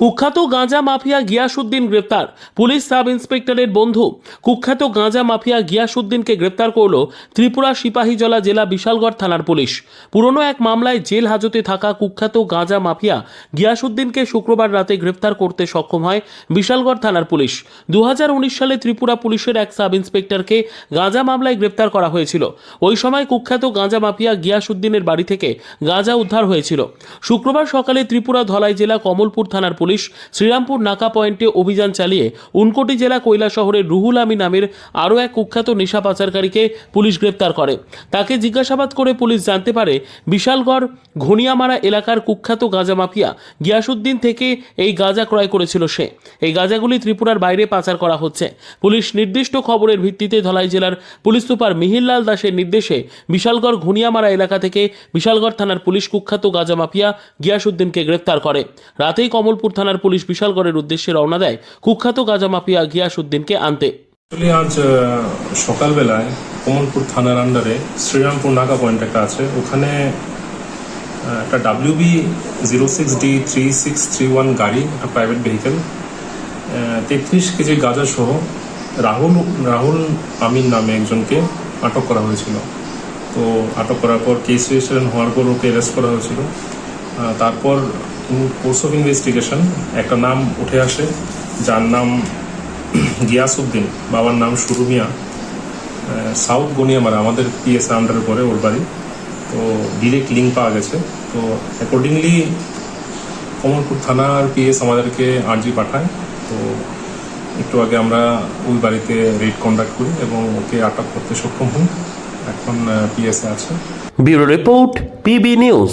কুখ্যাত গাঁজা মাফিয়া গিয়াসুদ্দিন গ্রেপ্তার। পুলিশ সাব ইন্সপেক্টরের বন্ধু। কুখ্যাত গাঁজা মাফিয়া গিয়াসুদ্দিনকে গ্রেপ্তার করল ত্রিপুরা সিপাহীজলা জেলা বিশালগড় থানার পুলিশ। পুরনো এক মামলায় জেল হাজতে থাকা কুখ্যাত গাঁজা মাফিয়া গিয়াসুদ্দিনকে শুক্রবার রাতে গ্রেপ্তার করতে সক্ষম হয় বিশালগড় থানার পুলিশ। দু হাজার উনিশ সালে ত্রিপুরা পুলিশের এক সাব ইন্সপেক্টরকে গাঁজা মামলায় গ্রেপ্তার করা হয়েছিল। ওই সময় কুখ্যাত গাঁজা মাফিয়া গিয়াসুদ্দিনের বাড়ি থেকে গাঁজা উদ্ধার হয়েছিল। শুক্রবার সকালে ত্রিপুরা ধলাই জেলা কমলপুর থানার পুলিশ শ্রীরামপুর নাকা পয়েন্টে অভিযান চালিয়ে উনকোটি জেলা কৈলা শহরের রুহুল আলী নামের আরও এক কুখ্যাত নেশা পাচারকারীকে পুলিশ গ্রেপ্তার করে। তাকে জিজ্ঞাসাবাদ করে পুলিশ জানতে পারে, বিশালগড় ঘনিয়ামারা এলাকার কুখ্যাত গাঁজা মাফিয়া গিয়াসুদ্দিন থেকে এই গাঁজা ক্রয় করেছিল সে। এই গাঁজাগুলি ত্রিপুরার বাইরে পাচার করা হচ্ছে। পুলিশ নির্দিষ্ট খবরের ভিত্তিতে ধলাই জেলার পুলিশ সুপার মিহিরলাল দাসের নির্দেশে বিশালগড় ঘনিয়ামারা এলাকা থেকে বিশালগড় থানার পুলিশ কুখ্যাত গাঁজা মাফিয়া গিয়াসুদ্দিনকে গ্রেপ্তার করে। রাতেই কমলপুর থানার পুলিশ বিশালগড়ের উদ্দেশ্যে রওনা দেয় কুখ্যাত গাঁজা মাফিয়া গিয়াসুদ্দিনকে আনতে। আজ সকালবেলায় কমলপুর থানার আন্ডারে শ্রীরামপুর নাকা পয়েন্ট একটা আছে। ওখানে একটা WB zero six D three six three one গাড়ি, একটা প্রাইভেট ভেহিকেল তেত্রিশ কেজি গাঁজা সহ রাহুল রাহুল আমিন নামে একজনকে আটক করা হয়েছিল। তো আটক করার পর কেস রেজিস্ট্রেশন হওয়ার পর ওকে অ্যারেস্ট করা হয়েছিল। তারপর কোর্স অফ ইনভেস্টিগেশন একটা নাম উঠে আসে, যার নাম গিয়াসউদ্দিন, বাবার নাম সুরুমিয়া সাউথ গনিয়ামারা, আমাদের পিএস আন্ডারে পরে ওর বাড়ি। তো ডিরেক্ট লিঙ্ক পাওয়া গেছে। তো অ্যাকর্ডিংলি কমলপুর থানার পিএস আমাদেরকে আর্জি পাঠায়। তো একটু আগে আমরা ওই বাড়িতে রেড কন্ডাক্ট করি এবং ওকে আটক করতে সক্ষম হই। এখন পিএসএ আছে। Bureau report PB news